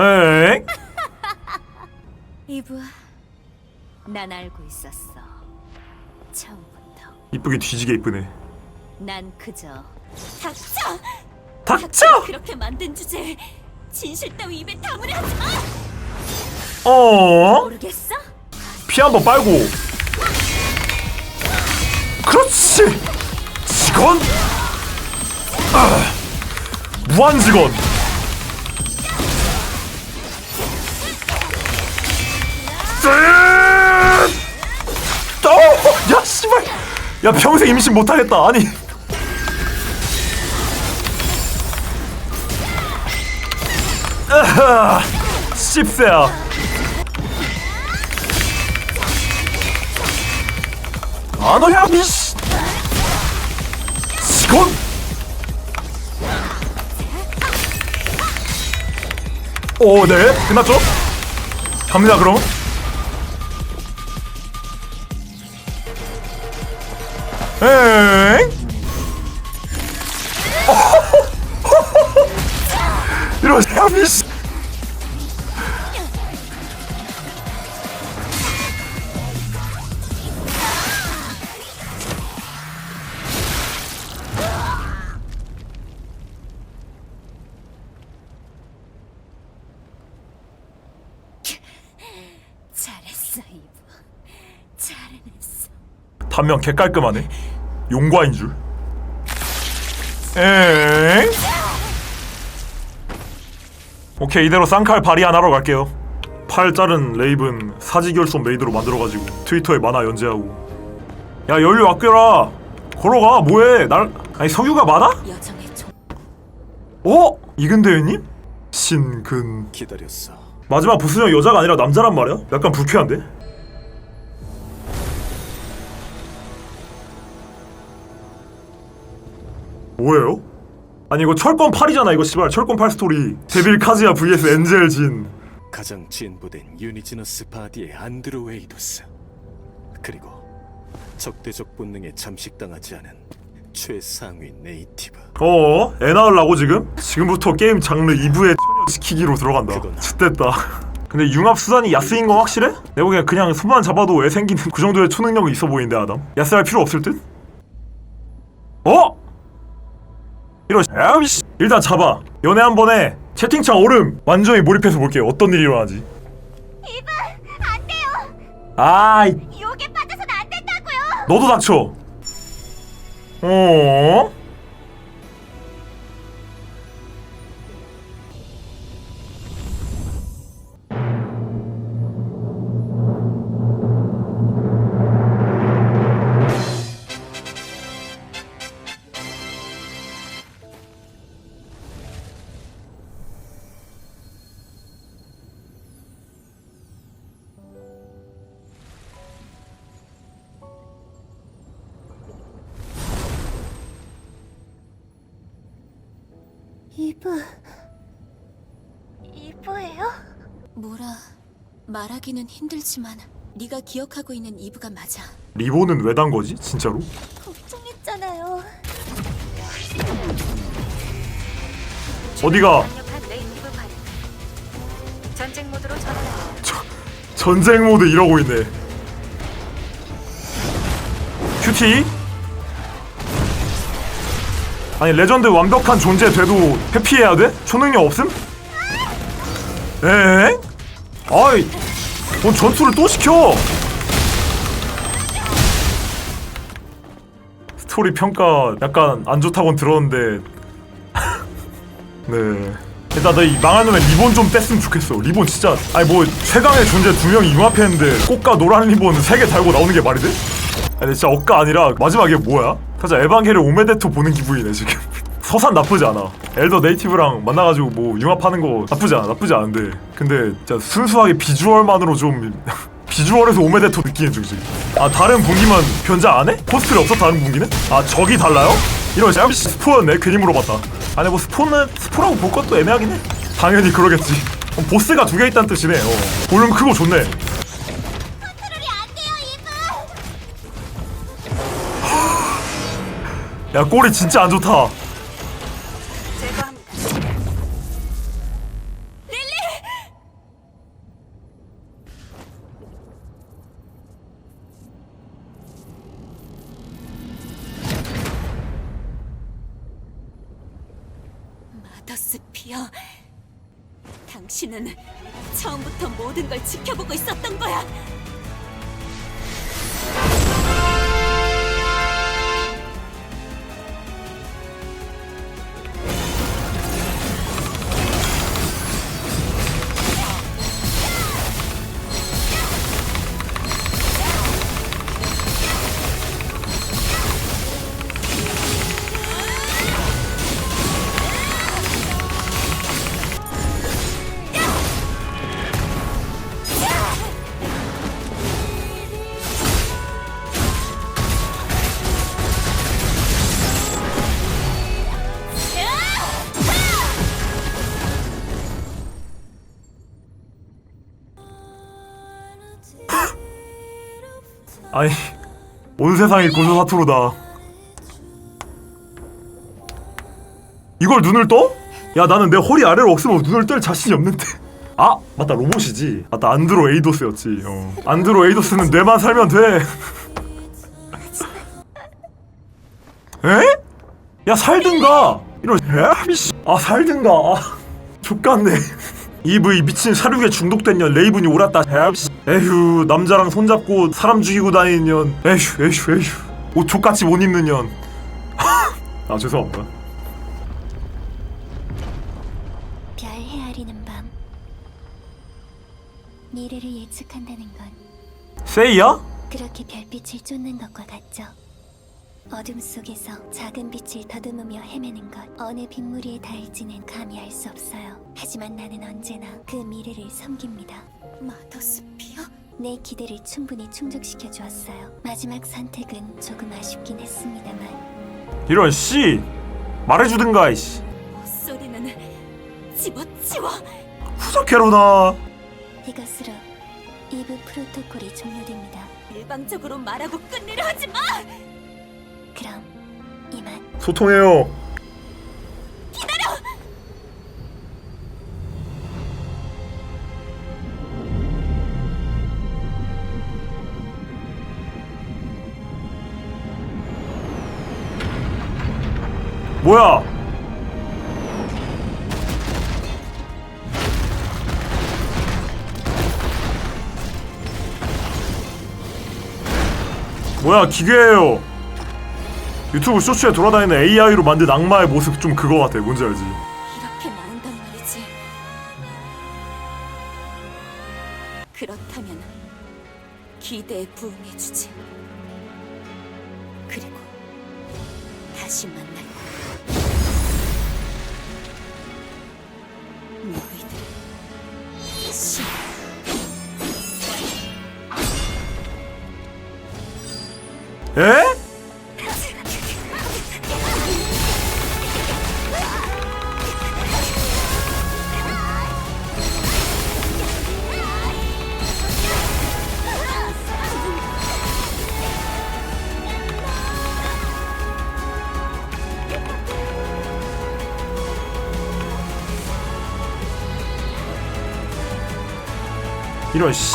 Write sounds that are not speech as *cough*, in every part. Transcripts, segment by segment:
엥? *laughs* 이브, 난 알고 있었어. 처음부터. 이쁘게 뒤지게 이쁘네. 난 그저 닥쳐! 닥쳐! 그렇게 만든 주제 진실 따위 입에 담으려 하지 마! 어? 모르겠어? 피 한 번 빨고. 그렇지. 직원. 아, 무한 직원. 야 평생 임신 못하겠다. 아니. 아하, 씹새야. 아너야 미씨 시건 오네 끝났죠? 갑니다 그럼 엥 이러세요 미 단면 개 깔끔하네 용과인 줄 엥? 오케이 이대로 쌍칼 발휘안 하러 갈게요 팔 자른 레이븐 사지결손 메이드로 만들어가지고 트위터에 만화 연재하고 야 연료 아껴라 걸어가 뭐해 날 아니 석유가 많아? 어? 이근대회님? 신근 기다렸어. 마지막 보스형 여자가 아니라 남자란 말이야? 약간 불쾌한데? 뭐예요? 아니 이거 철권 8이잖아 이거 씨발 철권 8 스토리 데빌 카즈야 vs 엔젤 진 가장 진보된 유니지너스 바디의 안드로웨이도스. 그리고 적대적 본능에 잠식당하지 않은 최상위 네이티브. 어? 애 낳으려고 지금? 지금부터 게임 장르 2부에 시키기로 들어간다 그건- 쯧됐다 근데 융합 수단이 야스인 거 확실해? 내가 보기엔 그냥 손만 잡아도 애 생기는 그 정도의 초능력이 있어 보이는데 아담 야스 할 필요 없을 듯? 이러 야씨. 일단 잡아. 연애 한 번에 채팅창 오름. 완전히 몰입해서 볼게요. 어떤 일이 일어나지. 이브, 안 돼요! 아이. 욕에 빠져선 안 된다고요! 너도 닥쳐. 어? 이브... 이브예요? 뭐라 말하기는 힘들지만 네가 기억하고 있는 이브가 맞아. 리본은 왜 단 거지 진짜로? 걱정했잖아요. 어디가 강력한 네이티브 발휘. 전쟁 모드로 전환. 전쟁 모드 이러고 있네. 큐티? 아니 레전드 완벽한 존재 돼도 회피해야 돼? 초능력 없음? 엥? 아이, 뭔 전투를 또 시켜? 스토리 평가 약간 안 좋다곤 들었는데 *laughs* 네. 일단 나 이 망할 놈의 리본 좀 뗐으면 좋겠어. 리본 진짜 아니 뭐 최강의 존재 두 명이 융합했는데 꽃과 노란 리본 세 개 달고 나오는 게 말이 돼? 아니 진짜 억까 아니라 마지막에 뭐야? 살짝 에반게르 오메데토 보는 기분이네 지금. 서산 나쁘지 않아. 엘더 네이티브랑 만나가지고 뭐 융합하는 거 나쁘지 않아. 나쁘지 않은데 근데 진짜 순수하게 비주얼만으로 좀 *laughs* 비주얼에서 오메데토 느끼는 중 지금. 아 다른 분기만 변장 안 해? 코스프레 없어 다른 분기는? 아 적이 달라요? 이런 씨 스포였네 괜히 물어봤다. 아니 뭐 스포는 스포라고 볼 것도 애매하긴 해. 당연히 그러겠지. 어, 보스가 두 개 있다는 뜻이네. 어. 볼륨 크고 좋네. 야 꼬리 진짜 안 좋다. 마더스 피어, 당신은 처음부터 모든 걸 지켜보고 있었. 아니 온 세상이 고조사투로다 이걸 눈을 떠? 야 나는 내 허리 아래로 없으면 눈을 뜰 자신이 없는데 *laughs* 아 맞다 로봇이지 맞다 안드로 에이도스였지 어. 안드로 에이도스는 뇌만 살면 돼 *laughs* 에? 야 살든가 이런 에? 씨. 아 살든가 아 족같네 *laughs* EV 미친 사륙에 중독된 년 레이븐이 옳았다 에? 씨. 에휴 남자랑 손잡고 사람 죽이고 다니는 년 에휴 에휴 에휴 옷 족같이 못 입는 년 아 *laughs* 죄송합니다 별 헤아리는 밤 미래를 예측한다는 건 세이야? 그렇게 별빛을 쫓는 것과 같죠. 어둠 속에서 작은 빛을 더듬으며 헤매는 것 어느 빗무리에 닿을지는 감히 알 수 없어요. 하지만 나는 언제나 그 미래를 섬깁니다. 마더스피어? 내 기대를 충분히 충족시켜 주었어요. 마지막 선택은 조금 아쉽긴 했습니다만 이런 씨 말해주든가 이씨 헛소리는 집어치워. 후적해로나 이것으로 이브 프로토콜이 종료됩니다. 일방적으로 말하고 끝내려 하지 마. 그럼 이만. 소통해요 뭐야 뭐야 기계예요 유튜브 쇼츠에 돌아다니는 AI로 만든 악마의 모습 좀 그거 같아 뭔지 알지? 이렇게 나온단 말이지. 그렇다면 기대에 부응해주지. 그리고 다시 만날 이런 씨.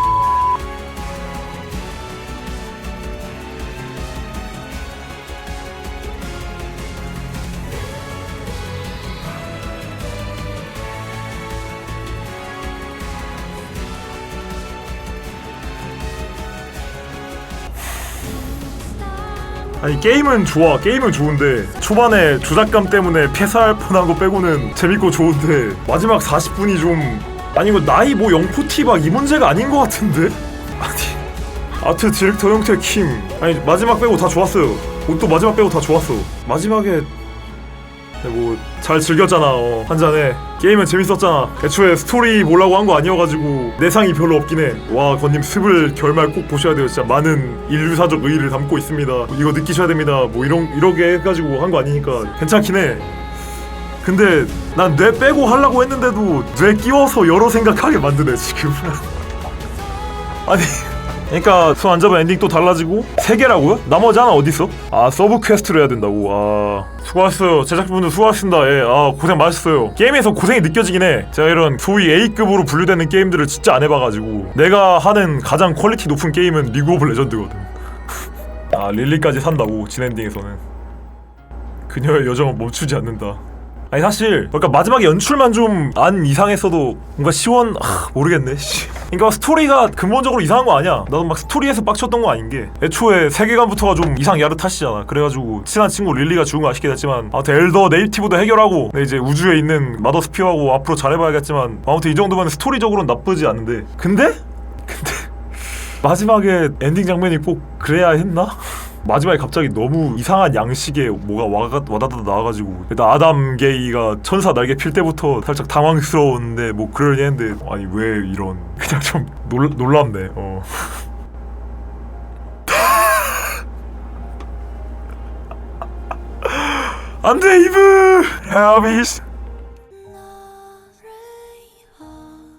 아니 게임은 좋아 게임은 좋은데 초반에 조작감 때문에 폐사할 뻔한 거 빼고는 재밌고 좋은데 마지막 40분이 좀 아니 이거 나이 뭐 영포티 막 이 문제가 아닌 것 같은데? 아니 아트 디렉터 형태 킴. 아니 마지막 빼고 다 좋았어요. 옷도 마지막 빼고 다 좋았어. 마지막에 뭐 잘 즐겼잖아 어, 한 잔에. 게임은 재밌었잖아. 애초에 스토리 보려고 한 거 아니어가지고 내상이 별로 없긴 해와 건님 습을 결말 꼭 보셔야 돼요. 진짜 많은 인류사적 의의를 담고 있습니다. 이거 느끼셔야 됩니다. 뭐 이런 이렇게 해가지고 한 거 아니니까 괜찮긴 해 근데 난 뇌 빼고 하려고 했는데도 뇌 끼워서 여러 생각하게 만드네 지금. *laughs* 아니 그러니까 손 안 잡으면 엔딩 또 달라지고 세 개라고요? 나머지 하나 어디 있어? 아 서브 퀘스트를 해야 된다고. 아 수고하셨어요. 제작진분들 수고하셨습니다. 예 아 고생 많으셨어요. 게임에서 고생이 느껴지긴 해. 제가 이런 소위 A급으로 분류되는 게임들을 진짜 안 해봐가지고 내가 하는 가장 퀄리티 높은 게임은 리그 오브 레전드거든. *laughs* 아 릴리까지 산다고 진엔딩에서는. 그녀의 여정은 멈추지 않는다 아니 사실 그러니까 마지막에 연출만 좀 안 이상했어도 뭔가 시원 아, 모르겠네 씨. 그러니까 스토리가 근본적으로 이상한 거 아니야 나도 막 스토리에서 빡쳤던 거 아닌 게 애초에 세계관부터가 좀 이상 야릇하시잖아 그래가지고 친한 친구 릴리가 죽은 거 아쉽게 됐지만 아무튼 엘더 네이티브도 해결하고 네, 이제 우주에 있는 마더스피어하고 앞으로 잘해봐야겠지만 아무튼 이 정도면 스토리적으로는 나쁘지 않은데 근데? 근데 *laughs* 마지막에 엔딩 장면이 꼭 그래야 했나? 마지막에 갑자기 너무 이상한 양식의 뭐가 와가, 와다다 나와가지고 일단 아담 게이가 천사 날개 필 때부터 살짝 당황스러웠는데 뭐 그러려 했는데 아니 왜 이런 *laughs* 그냥 좀 놀, 놀랍네. 어. *laughs* 안돼 이브! 야비스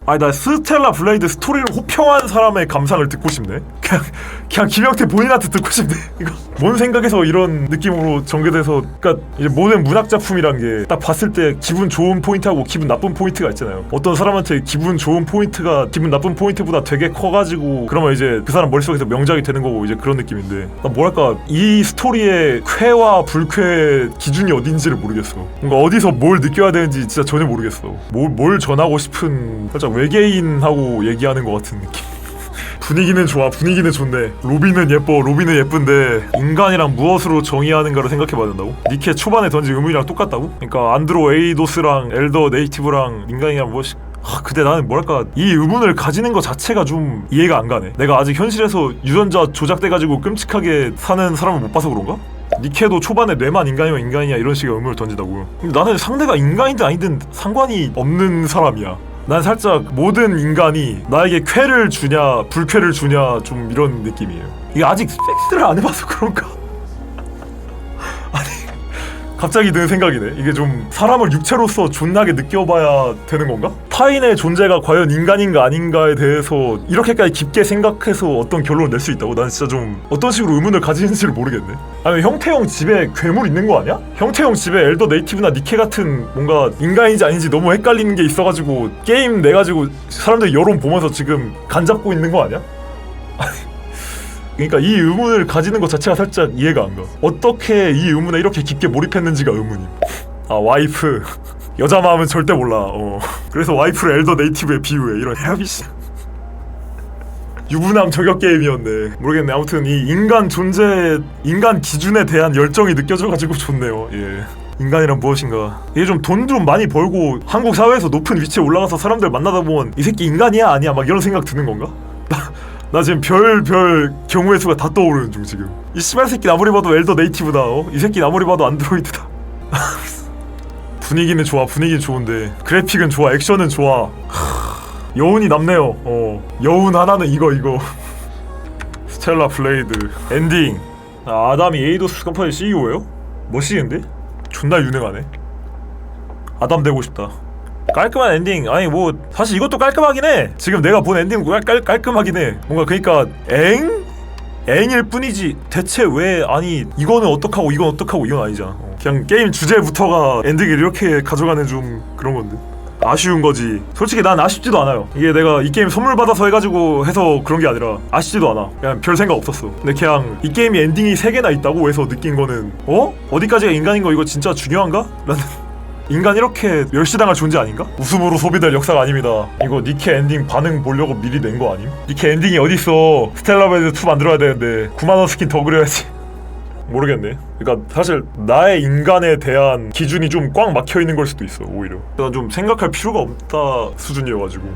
아니 나 스텔라 블레이드 스토리를 호평한 사람의 감상을 듣고 싶네. 그냥 그냥 김영태 본인한테 듣고 싶네. *laughs* 이거. 뭔 생각에서 이런 느낌으로 전개돼서 그러니까 이제 모든 문학 작품이란 게 딱 봤을 때 기분 좋은 포인트하고 기분 나쁜 포인트가 있잖아요. 어떤 사람한테 기분 좋은 포인트가 기분 나쁜 포인트보다 되게 커가지고 그러면 이제 그 사람 머릿속에서 명작이 되는 거고 이제 그런 느낌인데. 나 뭐랄까 이 스토리의 쾌와 불쾌 기준이 어딘지를 모르겠어. 뭔가 어디서 뭘 느껴야 되는지 진짜 전혀 모르겠어. 뭘, 뭘 전하고 싶은 살짝 외계인하고 얘기하는 것 같은 느낌 *laughs* 분위기는 좋아 분위기는 좋네 로비는 예뻐 로비는 예쁜데 인간이랑 무엇으로 정의하는가를 생각해봐야 된다고? 니케 초반에 던진 의문이랑 똑같다고? 그러니까 안드로 에이도스랑 엘더 네이티브랑 인간이랑 무엇이 아, 근데 나는 뭐랄까 이 의문을 가지는 것 자체가 좀 이해가 안 가네 내가 아직 현실에서 유전자 조작돼가지고 끔찍하게 사는 사람을 못 봐서 그런가? 니케도 초반에 뇌만 인간이면 인간이야 이런 식의 의문을 근데 나는 상대가 인간이든 아니든 상관이 없는 사람이야 난 살짝 모든 인간이 나에게 쾌를 주냐 불쾌를 주냐 좀 이런 느낌이에요 이게 아직 섹스를 안 해봐서 그런가? 아니 갑자기 드는 생각이네 이게 좀 사람을 육체로서 존나게 느껴봐야 되는 건가? 타인의 존재가 과연 인간인가 아닌가에 대해서 이렇게까지 깊게 생각해서 어떤 결론을 낼 수 있다고? 난 진짜 좀 어떤 식으로 의문을 가지는지를 모르겠네 아니 형태형 집에 괴물 있는 거 아니야? 형태형 집에 엘더 네이티브나 니케 같은 뭔가 인간인지 아닌지 너무 헷갈리는 게 있어가지고 게임 내가지고 사람들이 여론 보면서 지금 간 잡고 있는 거 아니야? 그러니까 이 의문을 가지는 것 자체가 살짝 이해가 안 가. 어떻게 이 의문에 이렇게 깊게 몰입했는지가 의문임. 아 와이프 *laughs* 여자 마음은 절대 몰라. 어. 그래서 와이프를 엘더 네이티브에 비유해 이런 헤비씨. 유부남 저격 게임이었네. 모르겠네. 아무튼 이 인간 존재, 인간 기준에 대한 열정이 느껴져가지고 좋네요. 예. 인간이란 무엇인가? 이게 좀 돈 좀 많이 벌고 한국 사회에서 높은 위치에 올라가서 사람들 만나다 보면 이 새끼 인간이야 아니야 막 이런 생각 드는 건가? *laughs* 나 지금 별별 경우의 수가 다 떠오르는 중 지금. 이 씨발 새끼 아무리 봐도 엘더 네이티브다 어? 이 새끼 아무리 봐도 안드로이드다. *laughs* 분위기는 좋아 분위기는 좋은데. 그래픽은 좋아 액션은 좋아. 하, 여운이 남네요 어. 여운 하나는 이거 이거. *laughs* 스텔라 블레이드. 엔딩. 아, 아담이 에이도스 컴퍼니 CEO예요? 멋있는데? 존나 유능하네. 아담 되고 싶다 깔끔한 엔딩. 아니 뭐 사실 이것도 깔끔하긴 해. 지금 내가 본 엔딩은 깔, 깔, 깔끔하긴 해. 뭔가 그니까 엥? 엥일 뿐이지. 대체 왜? 아니 이거는 어떡하고 이건 어떡하고 이건 아니잖아. 어, 그냥 게임 주제부터가 엔딩을 이렇게 가져가는 좀 그런 건데. 아쉬운 거지. 솔직히 난 아쉽지도 않아요. 이게 내가 이 게임 선물 받아서 해가지고 해서 그런 게 아니라 아쉽지도 않아. 그냥 별 생각 없었어. 근데 그냥 이 게임이 엔딩이 3개나 있다고 해서 느낀 거는 어? 어디까지가 인간인 거 이거 진짜 중요한가? 라는 인간 이렇게 멸시당할 존재 아닌가? 웃음으로 소비될 역사가 아닙니다. 이거 니케 엔딩 반응 보려고 미리 낸 거 아님? 니케 엔딩이 어딨어? 스텔라베드 2 만들어야 되는데 9만원 스킨 더 그려야지. *laughs* 모르겠네. 그러니까 사실 나의 인간에 대한 기준이 좀 꽉 막혀 있는 걸 수도 있어 오히려. 난 좀 생각할 필요가 없다 수준이어가지고.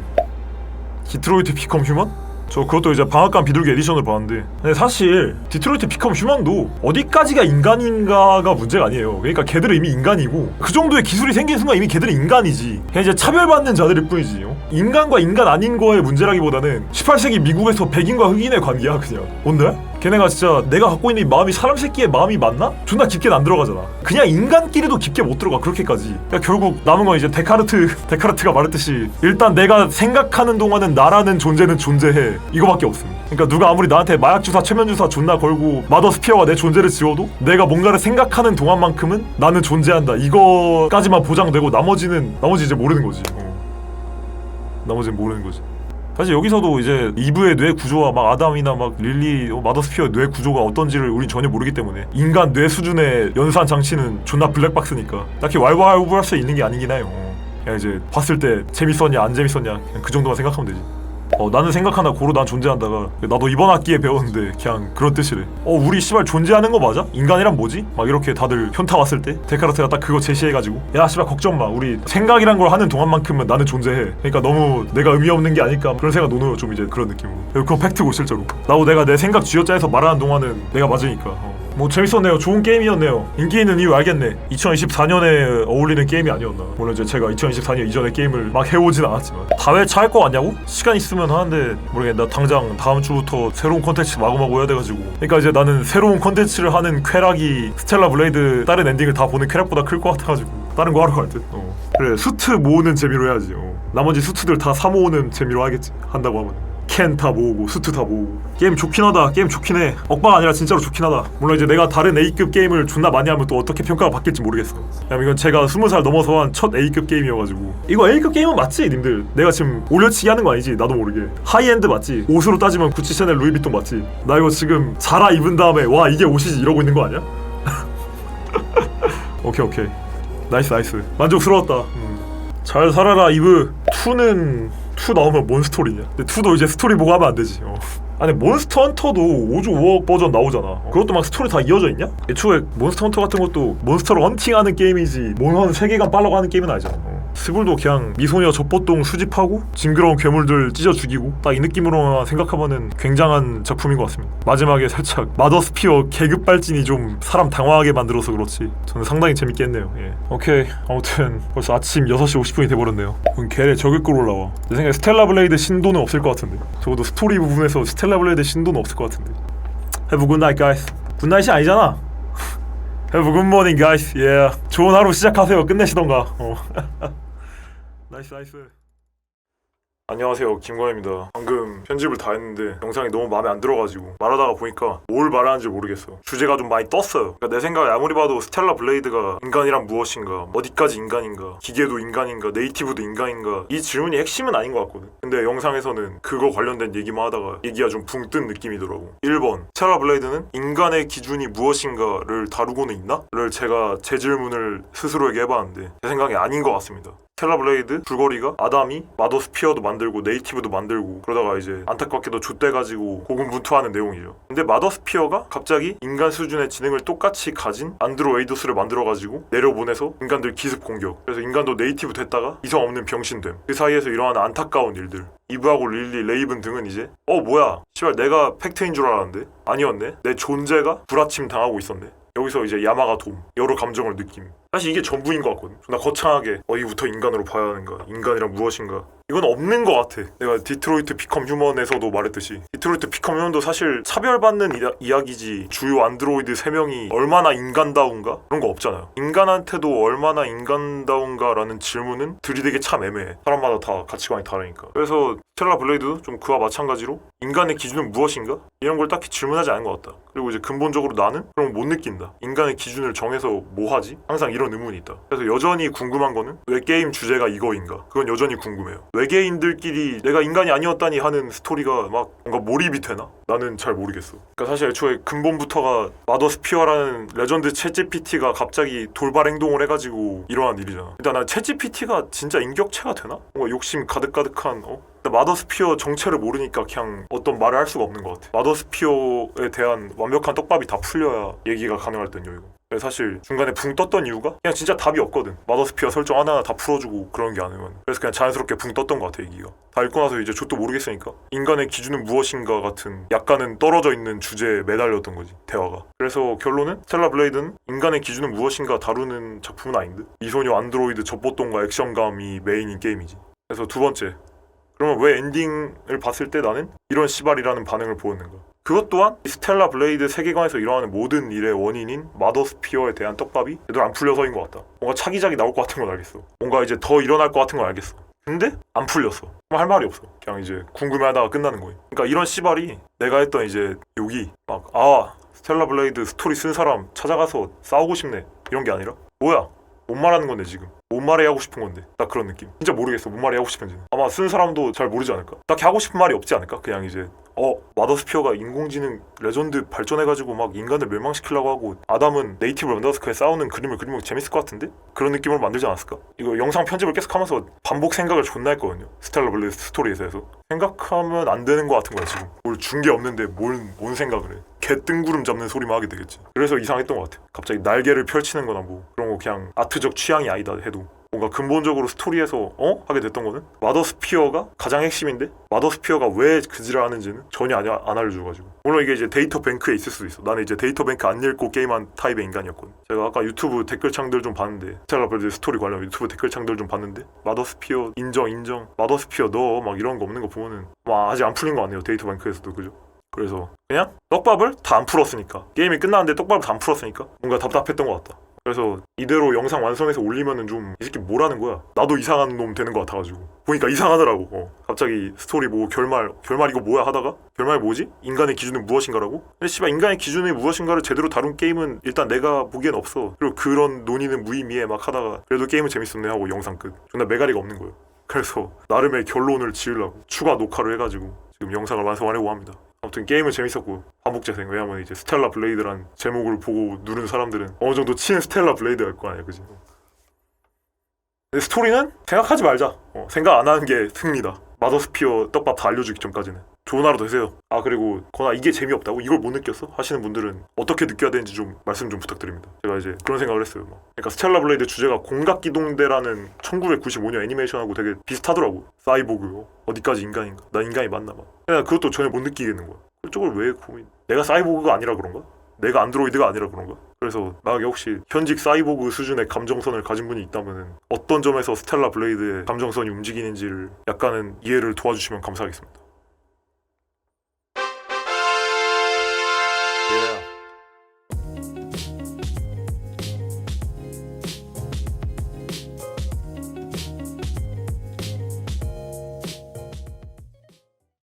디트로이트 피컴 휴먼? 저 그것도 이제 방학간 비둘기 에디션을 봤는데. 근데 사실 디트로이트 피컴 휴먼도 어디까지가 인간인가가 문제가 아니에요. 그러니까 걔들은 이미 인간이고 그 정도의 기술이 생긴 순간 이미 걔들은 인간이지. 그냥 이제 차별받는 자들일 뿐이지. 어? 인간과 인간 아닌 거의 문제라기보다는 18세기 미국에서 백인과 흑인의 관계야 그냥. 뭔데? 걔네가 진짜 내가 갖고 있는 이 마음이 사람 새끼의 마음이 맞나? 존나 깊게는 안 들어가잖아. 그냥 인간끼리도 깊게 못 들어가 그렇게까지. 그러니까 결국 남은 건 이제 데카르트 *laughs* 데카르트가 말했듯이 일단 내가 생각하는 동안은 나라는 존재는 존재해. 이거밖에 없음. 그러니까 누가 아무리 나한테 마약 주사 최면 주사 존나 걸고 마더 스피어가 내 존재를 지워도 내가 뭔가를 생각하는 동안만큼은 나는 존재한다. 이거까지만 보장되고 나머지는 나머지 이제 모르는 거지. 어. 나머지는 모르는 거지 사실 여기서도 이제 이브의 뇌 구조와 막 아담이나 막 릴리 어, 마더스피어의 뇌 구조가 어떤지를 우린 전혀 모르기 때문에 인간 뇌 수준의 연산 장치는 존나 블랙박스니까 딱히 왈왈부할 수 있는 게 아니긴 해요. 그냥 이제 봤을 때 재밌었냐 안 재밌었냐 그냥 그 정도만 생각하면 되지 어 나는 생각하나 고로 난 존재한다가 나도 이번 학기에 배웠는데 그냥 그런 뜻이래. 어 우리 씨발 존재하는 거 맞아? 인간이란 뭐지? 막 이렇게 다들 현타 왔을 때? 데카르트가 딱 그거 제시해가지고. 야 씨발 걱정 마. 우리 생각이란 걸 하는 동안만큼은 나는 존재해. 그러니까 너무 내가 의미 없는 게 아닐까. 그런 생각 노는 좀 이제 그런 느낌으로. 그건 팩트고 실제로. 나도 내가 내 생각 쥐어짜서 말하는 동안은 내가 맞으니까. 어. 뭐 재밌었네요. 좋은 게임이었네요. 인기 있는 이유 알겠네. 2024년에 어울리는 게임이 아니었나. 물론 이제 제가 2024년 이전에 게임을 막 해오진 않았지만 다회차 할 거 같냐고? 시간 있으면 하는데 모르겠네. 나 당장 다음 주부터 새로운 컨텐츠 마구마구 해야 돼가지고. 그러니까 이제 나는 새로운 컨텐츠를 하는 쾌락이 스텔라 블레이드 다른 엔딩을 다 보는 쾌락보다 클 것 같아가지고 다른 거 하러 갈 듯. 어. 그래 수트 모으는 재미로 해야지. 어. 나머지 수트들 다 사 모으는 재미로 하겠지. 한다고 하면. 캔 다 모으고 수트 다 모으고. 게임 좋긴 하다. 게임 좋긴 해. 억방 아니라 진짜로 좋긴 하다. 물론 이제 내가 다른 A급 게임을 존나 많이 하면 또 어떻게 평가가 바뀔지 모르겠어. 왜냐면 이건 제가 20살 넘어서 한 첫 A급 게임이어가지고. 이거 A급 게임은 맞지 님들? 내가 지금 올려치기 하는 거 아니지? 나도 모르게. 하이엔드 맞지? 옷으로 따지면 구찌 샤넬 루이비통 맞지? 나 이거 지금 자라 입은 다음에 와 이게 옷이지 이러고 있는 거 아니야? *laughs* 오케이 오케이. 나이스 나이스. 만족스러웠다. 음. 잘 살아라 이브. 2는 2 나오면 뭔 스토리냐 근데 2도 이제 스토리 보고 하면 안 되지 어. 아니 몬스터 헌터도 5조 5억 버전 나오잖아 어. 그것도 막 스토리 다 이어져 있냐? 애초에 몬스터 헌터 같은 것도 몬스터를 헌팅하는 게임이지 몬헌 세계관 빨라고 하는 게임은 아니잖아 어. 스불도 그냥 미소녀 젖보똥 수집하고 징그러운 괴물들 찢어 죽이고 딱 이 느낌으로만 생각하면은 굉장한 작품인 것 같습니다. 마지막에 살짝 마더스피어 계급 발진이 좀 사람 당황하게 만들어서 그렇지 저는 상당히 재밌게 했네요. 예. 오케이. 아무튼 벌써 아침 6시 50분이 돼버렸네요. 그럼 걔네 저기 걸 올라와. 내 생각에 스텔라 블레이드 신도는 없을 것 같은데. 적어도 스토리 부분에서 스텔라 블레이드 신도는 없을 것 같은데. Have a good night guys. 굿나잇이 아니잖아 Have a good morning guys yeah 좋은 하루 시작하세요 끝내시던가 어. 나이스 나이스 안녕하세요 김광입니다. 방금 편집을 다 했는데 영상이 너무 마음에 안 들어가지고 말하다가 보니까 뭘 말하는지 모르겠어. 주제가 좀 많이 떴어요. 그러니까 내 생각에 아무리 봐도 스텔라 블레이드가 인간이란 무엇인가 어디까지 인간인가 기계도 인간인가 네이티브도 인간인가 이 질문이 핵심은 아닌 것 같거든. 근데 영상에서는 그거 관련된 얘기만 하다가 얘기가 좀 붕 뜬 느낌이더라고. 1번 스텔라 블레이드는 인간의 기준이 무엇인가를 다루고는 있나? 를 제가 제 질문을 스스로에게 해봤는데 제 생각에 아닌 것 같습니다 텔라블레이드 줄거리가 아담이 마더스피어도 만들고 네이티브도 만들고 그러다가 이제 안타깝게도 좆돼가지고 고군분투하는 내용이죠. 근데 마더스피어가 갑자기 인간 수준의 지능을 똑같이 가진 안드로에이도스를 만들어가지고 내려보내서 인간들 기습 공격. 그래서 인간도 네이티브 됐다가 이성 없는 병신됨. 그 사이에서 일어나는 안타까운 일들. 이브하고 릴리, 레이븐 등은 이제 어 뭐야 씨발 내가 팩트인 줄 알았는데 아니었네 내 존재가 불아침 당하고 있었네 여기서 이제 야마가 돔 여러 감정을 느낌 사실 이게 전부인 것 같거든. 존나 거창하게 어디부터 인간으로 봐야 하는가 인간이란 무엇인가. 이건 없는 것 같아. 내가 디트로이트 피컴 휴먼에서도 말했듯이. 디트로이트 피컴 휴먼도 사실 차별받는 이야, 이야 기지. 주요 안드로이드 3명이 얼마나 인간다운가? 그런 거 없잖아요. 인간한테도 얼마나 인간다운가라는 질문은 들이대기 참 애매해. 사람마다 다 가치관이 다르니까. 그래서 스텔라 블레이드도 좀 그와 마찬가지로 인간의 기준은 무엇인가? 이런 걸 딱히 질문하지 않은 것 같다. 그리고 이제 근본적으로 나는 그런 걸못 느낀다. 인간의 기준을 정해서 뭐 하지? 항상 이런 의문이 있다 그래서 여전히 궁금한 거는 왜 게임 주제가 이거인가? 그건 여전히 궁금해요 외계인들끼리 내가 인간이 아니었다니 하는 스토리가 막 뭔가 몰입이 되나? 나는 잘 모르겠어 그러니까 사실 애초에 근본부터가 마더스피어라는 레전드 챗GPT가 갑자기 돌발 행동을 해가지고 일어난 일이잖아 일단 난 챗GPT가 진짜 인격체가 되나? 뭔가 욕심 가득가득한 어? 마더스피어 정체를 모르니까 그냥 어떤 말을 할 수가 없는 것 같아. 마더스피어에 대한 완벽한 떡밥이 다 풀려야 얘기가 가능할 땐요 이거. 사실 중간에 붕 떴던 이유가 그냥 진짜 답이 없거든. 마더스피어 설정 하나하나 다 풀어주고 그런 게 아니면. 그래서 그냥 자연스럽게 붕 떴던 것 같아 얘기가. 다 읽고 나서 이제 저도 모르겠으니까 인간의 기준은 무엇인가 같은 약간은 떨어져 있는 주제에 매달렸던 거지 대화가. 그래서 결론은 스텔라 블레이드는 인간의 기준은 무엇인가 다루는 작품은 아닌 듯. 이소녀 안드로이드 접보통과 액션감이 메인인 게임이지. 그래서 두 번째 그러면 왜 엔딩을 봤을 때 나는 이런 씨발이라는 반응을 보였는가? 그것 또한 이 스텔라 블레이드 세계관에서 일어나는 모든 일의 원인인 마더스피어에 대한 떡밥이 제대로 안 풀려서인 것 같다. 뭔가 차기작이 나올 것 같은 건 알겠어. 뭔가 이제 더 일어날 것 같은 건 알겠어. 근데 안 풀렸어. 할 말이 없어. 그냥 이제 궁금해하다가 끝나는 거예요. 그러니까 이런 씨발이 내가 했던 이제 욕이 막 아 스텔라 블레이드 스토리 쓴 사람 찾아가서 싸우고 싶네 이런 게 아니라 뭐야? 뭔 말하는 건데 지금 뭔 말이 하고 싶은 건데. 딱 그런 느낌. 진짜 모르겠어 뭔 말이 하고 싶은지. 아마 쓰는 사람도 잘 모르지 않을까? 딱히 하고 싶은 말이 없지 않을까? 그냥 이제 어 마더스피어가 인공지능 레전드 발전해가지고 막 인간을 멸망시키려고 하고 아담은 네이티브 런더스크에 싸우는 그림을 그리면 재밌을 것 같은데? 그런 느낌으로 만들지 않았을까? 이거 영상 편집을 계속 하면서 반복 생각을 존나 했거든요. 스텔라 블레이드 스토리에서 해서. 생각하면 안 되는 것 같은 거야 지금. 뭘 준 게 없는데 뭘, 뭔 생각을 해. 개뜬구름 잡는 소리만 하게 되겠지. 그래서 이상했던 것 같아. 갑자기 날개를 펼치는 거나 뭐 그런 거 그냥 아트적 취향이 아니다 해도 뭔가 근본적으로 스토리에서 어? 하게 됐던 거는? 마더스피어가 가장 핵심인데? 마더스피어가 왜 그지를 하는지는 전혀 안, 안 알려줘가지고. 물론 이게 이제 데이터 뱅크에 있을 수도 있어. 나는 이제 데이터 뱅크 안 읽고 게임한 타입의 인간이었거든. 제가 아까 유튜브 댓글창들 좀 봤는데 스텔라 블레이드 스토리 관련 유튜브 댓글창들 좀 봤는데 마더스피어 인정 인정 마더스피어 너 막 이런 거 없는 거 보면은 와 아직 안 풀린 거 같네요 데이터 뱅크에서도. 그죠? 그래서 그냥 떡밥을 다 안 풀었으니까. 게임이 끝났는데 떡밥을 다 안 풀었으니까 뭔가 답답했던 것 같다 그래서 이대로 영상 완성해서 올리면은 좀 이 새끼 뭐라는 거야? 나도 이상한 놈 되는 것 같아가지고. 보니까 이상하더라고. 어. 갑자기 스토리 뭐 결말 결말 이거 뭐야 하다가? 결말 뭐지? 인간의 기준은 무엇인가라고? 근데 씨발 인간의 기준이 무엇인가를 제대로 다룬 게임은 일단 내가 보기엔 없어. 그리고 그런 논의는 무의미해 막 하다가 그래도 게임은 재밌었네 하고 영상 끝. 존나 메가리가 없는 거예요. 그래서 나름의 결론을 지으려고 추가 녹화를 해가지고 지금 영상을 완성하려고 합니다 아무튼 게임은 재밌었고 반복 재생. 왜냐면 이제 스텔라 블레이드란 제목을 보고 누른 사람들은 어느 정도 친 스텔라 블레이드일 거 아니야 그지? 스토리는 생각하지 말자. 어, 생각 안 하는 게 승리다. 마더스피어 떡밥 다 알려주기 전까지는 좋은 하루 되세요. 아 그리고 거나 이게 재미없다고? 이걸 못 느꼈어? 하시는 분들은 어떻게 느껴야 되는지 좀 말씀 좀 부탁드립니다. 제가 이제 그런 생각을 했어요 막. 그러니까 스텔라 블레이드 주제가 공각기동대라는 1995년 애니메이션하고 되게 비슷하더라고. 사이보그 어디까지 인간인가? 나 인간이 맞나 봐. 그냥 그것도 전혀 못 느끼겠는 거야. 그쪽을 왜 고민? 내가 사이보그가 아니라 그런가? 내가 안드로이드가 아니라 그런가? 그래서 만약에 혹시 현직 사이보그 수준의 감정선을 가진 분이 있다면 어떤 점에서 스텔라 블레이드의 감정선이 움직이는지를 약간은 이해를 도와주시면 감사하겠습니다